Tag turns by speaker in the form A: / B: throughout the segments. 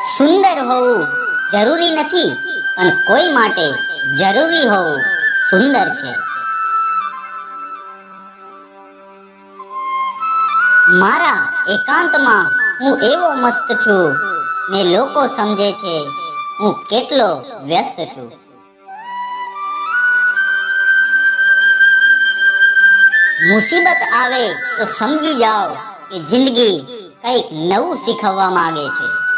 A: સુંદર હોવું જરૂરી નથી, પણ કોઈ માટે જરૂરી હોવું સુંદર છે. મારા એકાંતમાં હું એવો મસ્ત છું, ને લોકો સમજે છે, હું કેટલો વ્યસ્ત છું. મુસીબત આવે તો સમજી જાઓ કે જિંદગી કંઈક નવું શીખવવા માંગે છે.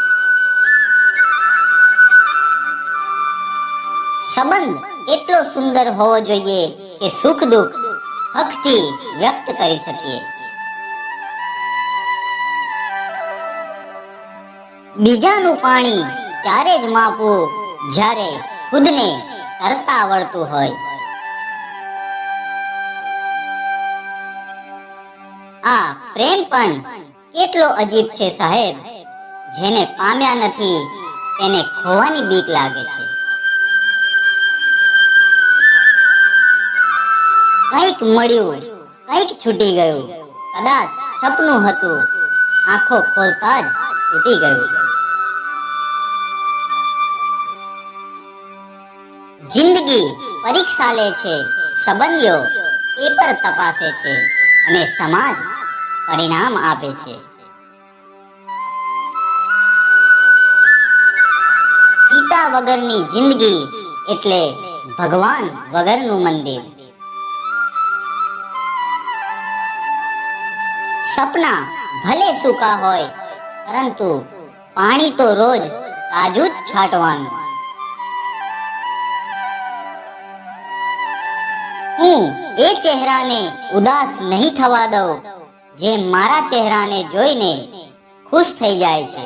A: સંબંધ એટલો સુંદર હોવો જોઈએ કે સુખ દુઃખ હકથી વ્યક્ત કરી શકીએ. બીજાનું પાણી ત્યારે જ માપવું જ્યારે ખુદને તરતા આવડતું હોય. આ પ્રેમ પણ કેટલો અજીબ છે સાહેબ, જેને પામ્યા નથી, તેને ખોવાની બીક લાગે છે. કંઈક મળ્યું, કંઈક છૂટી ગયું. કદાચ સપનું હતું, આંખો ખોલતા જ તૂટી ગયું. જિંદગી પરીક્ષા લે છે, સંબંધીઓ પેપર તપાસે છે અને સમાજ પરિણામ આપે છે. પિતા વગરની જિંદગી એટલે ભગવાન વગરનું મંદિર. સપના ભલે સૂકા હોય, પરંતુ પાણી તો રોજ તાજું જ છાંટવાનું. હું એ ચહેરાને ઉદાસ નહીં થવા દઉં, જે મારા ચહેરાને જોઈને ખુશ થઈ જાય છે.